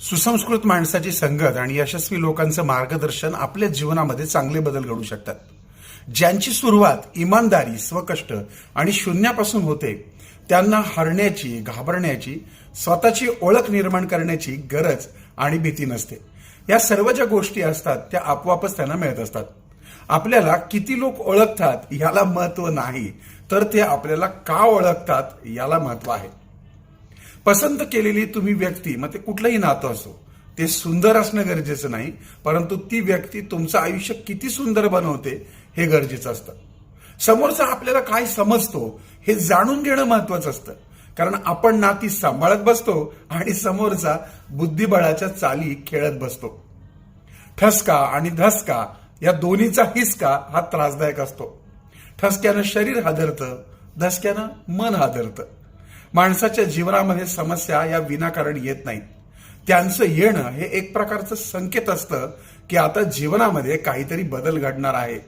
सुसंस्कृत माणसाची संगत आणि यशस्वी लोकांचं मार्गदर्शन आपल्या जीवनामध्ये चांगले बदल घडू शकतात. ज्यांची सुरुवात इमानदारी स्वकष्ट आणि शून्यापासून होते त्यांना हरण्याची घाबरण्याची स्वतःची ओळख निर्माण करण्याची गरज आणि भीती नसते. या सर्व ज्या गोष्टी असतात त्या आपोआपच त्यांना मिळत असतात. आपल्याला किती लोक ओळखतात याला महत्त्व नाही तर ते आपल्याला का ओळखतात याला महत्त्व आहे. पसंत केलेली तुम्ही व्यक्ती मग ते कुठलंही नातं असो ते सुंदर असणं गरजेचं नाही परंतु ती व्यक्ती तुमचं आयुष्य किती सुंदर बनवते हे गरजेचं असतं. समोरचा आपल्याला काय समजतो हे जाणून घेणं महत्वाचं असतं. कारण आपण नाती सांभाळत बसतो आणि समोरचा बुद्धिबळाच्या चाली खेळत बसतो. ठसका आणि धसका या दोन्हीचा हिसका हा त्रासदायक असतो. ठसक्यानं शरीर हादरतं धसक्यानं मन हादरतं. माणसाच्या जीवनामध्ये समस्या या विनाकारण येत नाहीत. त्यांचं येणं हे एक प्रकारचं संकेत असतं की आता जीवनामध्ये काहीतरी बदल घडणार आहे.